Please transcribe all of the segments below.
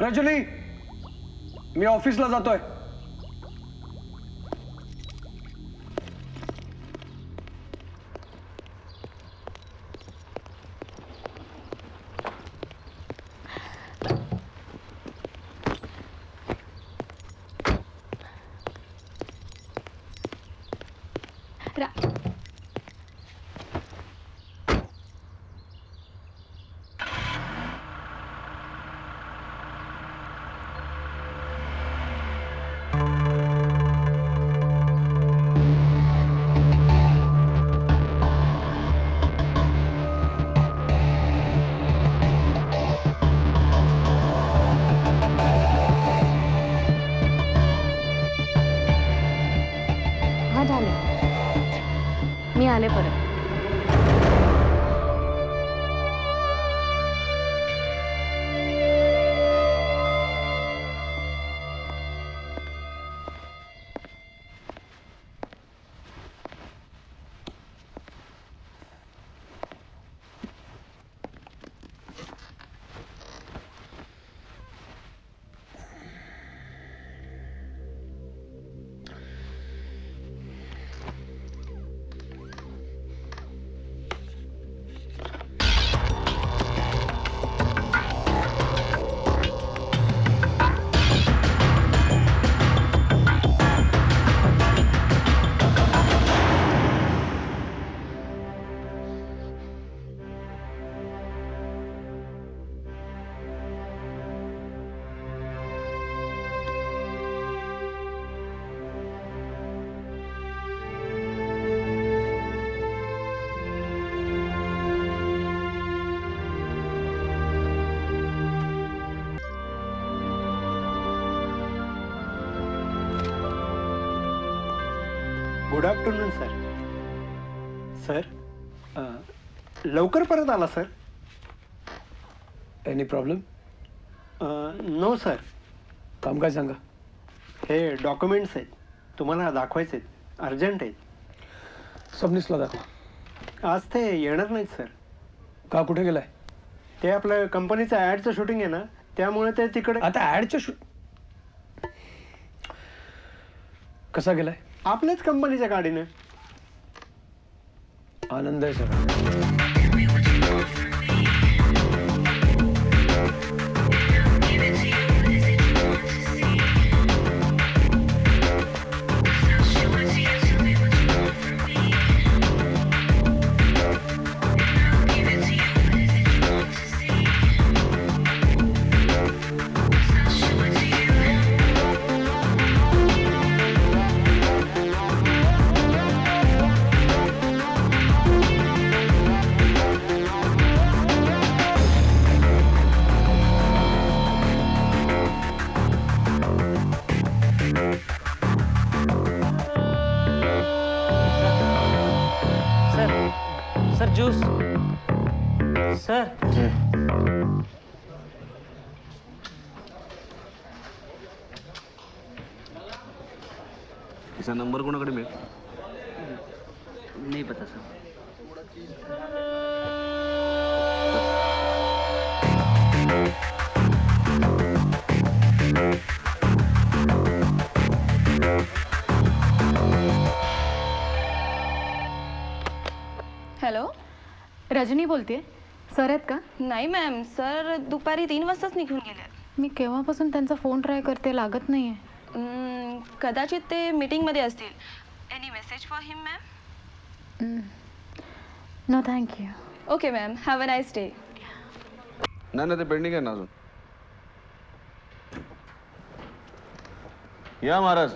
रजनी मी ऑफिसला जातोय. मी good afternoon sir sir uh, लवकर परत आला sir any problem no sir काम काय सांगा. हे डॉक्युमेंट्स आहेत. तुम्हाला दाखवायचे आहेत. अर्जंट आहेत. सबनीसला दाखवा. आज ते येणार नाहीत सर का कुठे गेलाय? ते आपलं कंपनीचं ॲडचं शूटिंग आहे ना त्यामुळे ते तिकडे आता ऍडच्या शूट कसा गेलाय? आपल्याच कंपनीच्या गाडीनं. आनंद आहे सर सर ज्यूस। सर। तिचा नंबर कोणाकडे मिळेल? नाही पता सर. रजनी बोलते सर आहेत का? नाही मॅम सर दुपारी तीन वाजताच निघून गेले. मी केव्हापासून त्यांचा फोन ट्राय करते लागत नाही आहे कदाचित ते मीटिंगमध्ये असतील. Any message for him ma'am no thank you okay ma'am have a nice day नाही ना ते पेंडिंग आहे ना अजून. या महाराज.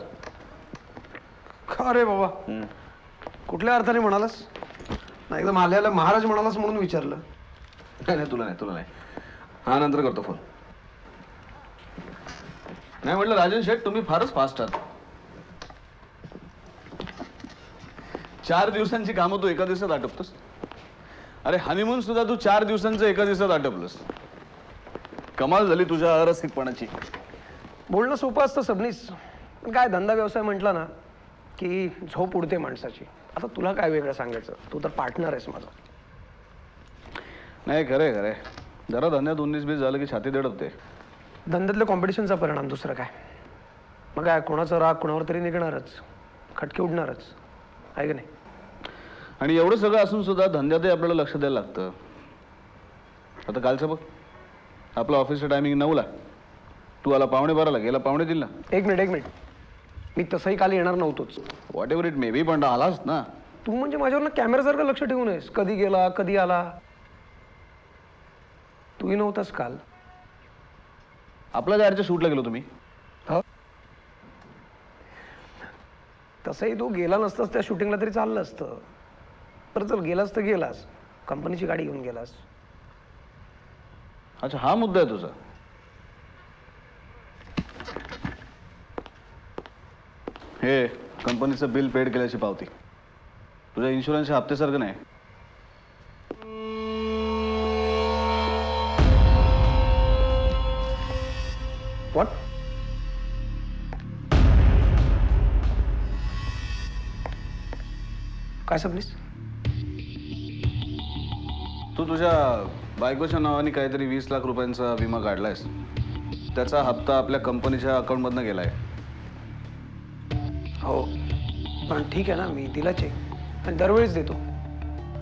का रे बाबा? हम्म. कुठल्या अर्थाने म्हणालास? नाही एकदम आल्याला महाराज म्हणालास म्हणून विचारलं. नाही नाही तुला नाही तुला नाही. हा नंतर करतो फोन नाही म्हटलं राजन शेठ तुम्ही फारच फास्ट आहात. चार दिवसांची कामं तू एका दिवसात आटपतोस. अरे हनीमून सुद्धा तू चार दिवसांचं एका दिवसात आटपलंस. कमाल झाली तुझ्या अरसिकपणाची. बोलणं सोपं असतं सबनीस. पण काय धंदा व्यवसाय म्हटला ना की झोप उडते माणसाची. आता तुला काय वेगळं सांगायचं? तू तर पार्टनर आहेस माझा. नाही खरंय खरंय. जरा धंद्यात उन्नीस बीस झालं की छाती दडपते धंद्यातल्या कॉम्पिटिशनचा परिणाम दुसरं काय? मग काय कोणाचा राग कोणावर तरी निघणारच. खटके उडणारच. आहे का नाही? आणि एवढं सगळं असून सुद्धा धंद्यातही आपल्याला लक्ष द्यायला लागतं. आता कालचं बघ. आपलं ऑफिसचं टायमिंग नऊला. तू आला पावणे बाराला गेला पावणे तीनला एक मिनिट एक मिनिट. मी तसंही काल येणार नव्हतोच. Whatever it may be पण आलास ना. तू म्हणजे माझ्यावर कॅमेरासारखं लक्ष ठेवून आहेस. कधी गेला कधी आला? तूही नव्हतास काल. आपल्या गाडीच्या शूटला गेलो तुम्ही. हो. तसंही तू गेला नसतास त्या शूटिंगला तरी चाललं असतं. बरं चल गेलास तर गेलास. कंपनीची गाडी घेऊन गेलास. अच्छा हा मुद्दा आहे तुझा. हे कंपनीचं बिल पेड केल्याची पावती. तुझ्या इन्शुरन्सच्या हप्त्यासारखं नाही. वॉट काय सबनीस तू तुझ्या बायकोच्या नावाने काहीतरी वीस लाख रुपयांचा विमा काढलायस. त्याचा हप्ता आपल्या कंपनीच्या अकाउंटमधनं गेलाय. हो. पण ठीक आहे ना मी दिला चेक आणि दरवेळेस देतो.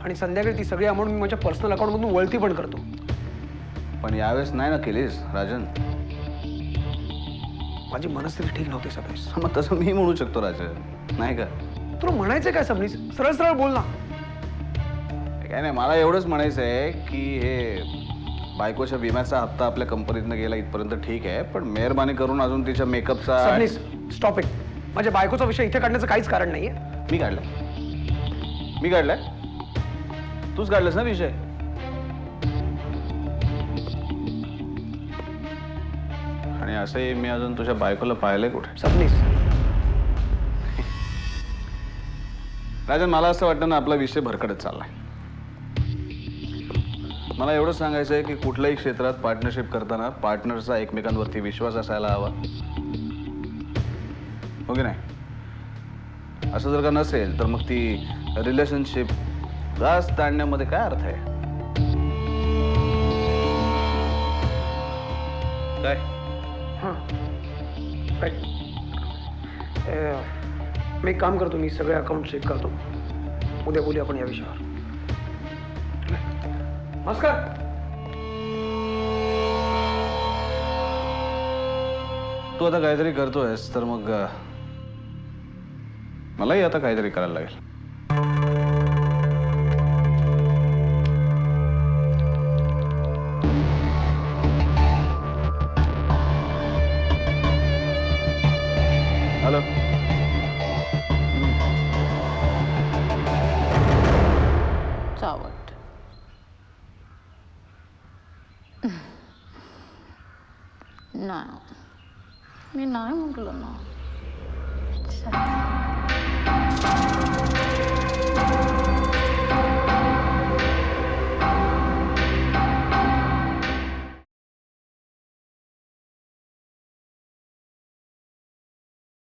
आणि संध्याकाळी ती सगळी अमाऊंट मी माझ्या पर्सनल अकाउंटमधून वळती पण करतो. पण यावेळेस नाही ना केलीस राजन? माझी मनस्थिती ठीक नव्हती सबनीस मग तसं मी म्हणू शकतो राजन. नाही का? तुला म्हणायचं काय सबनीस सरळ सरळ बोल ना. काय नाही मला एवढंच म्हणायचं आहे की हे बायकोच्या विम्याचा हप्ता आपल्या कंपनीतनं गेला इथपर्यंत ठीक आहे. पण मेहरबानी करून अजून तिच्या मेकअपचा सबनीस स्टॉप इट माझ्या बायकोचा विषय इथे काढण्याचं काहीच कारण नाहीये. मी काढलाय. मी काढलाय? तूच काढलास ना विषय? आणि असंही मी अजून तुझ्या बायकोला पाहिलंय कुठे? सबनीस राजन मला असं वाटतं ना आपला विषय भरकडत चाललाय. मला एवढं सांगायचं आहे की कुठल्याही क्षेत्रात पार्टनरशिप करताना पार्टनरचा एकमेकांवरती विश्वास असायला हवा. हो की नाही? असं जर का नसेल तर मग ती रिलेशनशिप रास ताणण्यामध्ये काय अर्थ आहे? काय? हां. मी एक काम करतो मी सगळे अकाउंट चेक करतो. उद्या बोलूया आपण या विषयावर. नमस्कार. तू आता काहीतरी करतोयस तर मग मलाही आता काहीतरी करायला लागेल. हॅलो. चावट. नाही. मी नाही म्हटलं ना.